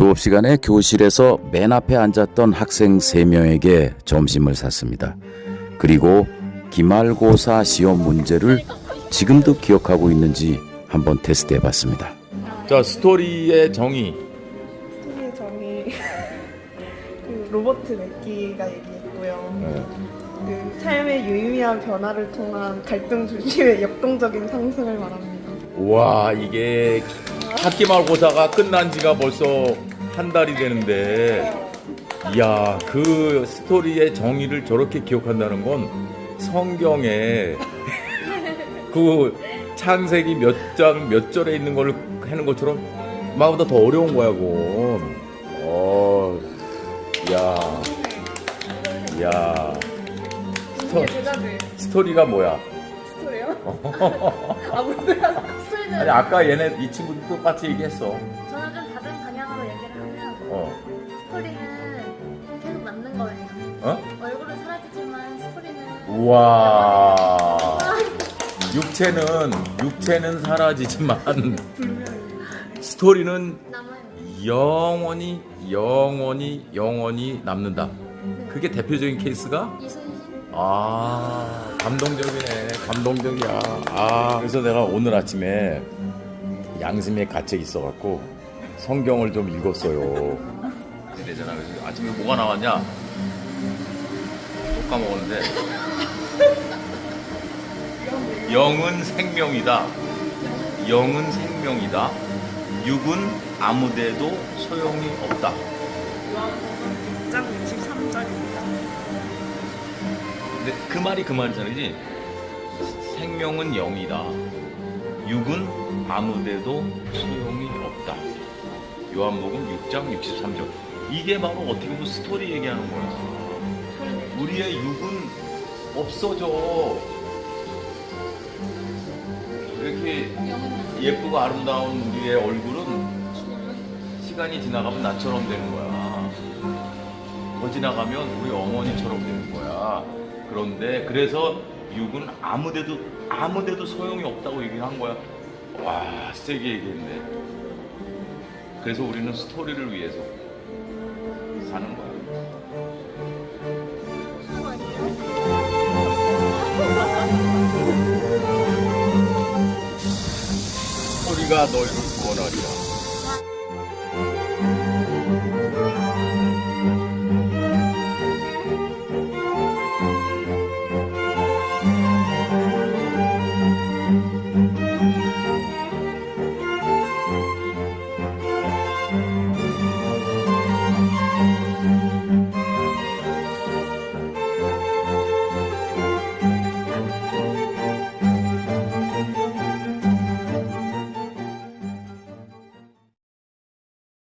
수업 시간에 교실에서 맨 앞에 앉았던 학생 3명에게 점심을 샀습니다. 그리고 기말고사 시험 문제를 지금도 기억하고 있는지 한번 테스트 해 봤습니다. 자 스토리의 정의 스토리의 정의 그 로버트 맥기가 얘기했고요. 네. 그 삶의 유의미한 변화를 통한 갈등 중심의 역동적인 상승을 말합니다. 와 이게 학기말고사가 끝난 지가 벌써 한 달이 되는데 이야 그 스토리의 정의를 저렇게 기억한다는 건 성경에 그 창세기 몇 장 몇 절에 있는 걸 하는 것처럼 마보다 더 어려운 거야 그건 어, 야, 야, 스토, 스토리가 뭐야? 스토리요? 아 몰라요. 스토리는 아니 아까 얘네 이 친구도 똑같이 얘기했어. 우와. 육체는 육체는 사라지지만 스토리는 남아요. 영원히 영원히 영원히 남는다. 그게 대표적인 케이스가? 이순신? 아 감동적이네. 감동적이야. 아. 그래서 내가 오늘 아침에 양심의 가책이 있어갖고 성경을 좀 읽었어요. 그래서 아침에 뭐가 나왔냐? 또 까먹었는데 영은 생명이다 영은 생명이다 육은 아무데도 소용이 없다 6장 63절입니다. 근데 그 말이 그 말이잖아지. 생명은 영이다. 육은 아무데도 소용이 없다. 요한복음 6장 63절. 이게 바로 어떻게 보면 스토리 얘기하는 거야. 우리의 육은 없어져. 이렇게 예쁘고 아름다운 우리의 얼굴은 시간이 지나가면 나처럼 되는 거야. 더 지나가면 우리 어머니처럼 되는 거야. 그런데 그래서 육은 아무데도 아무데도 소용이 없다고 얘기한 거야. 와 세게 얘기했네. 그래서 우리는 스토리를 위해서 스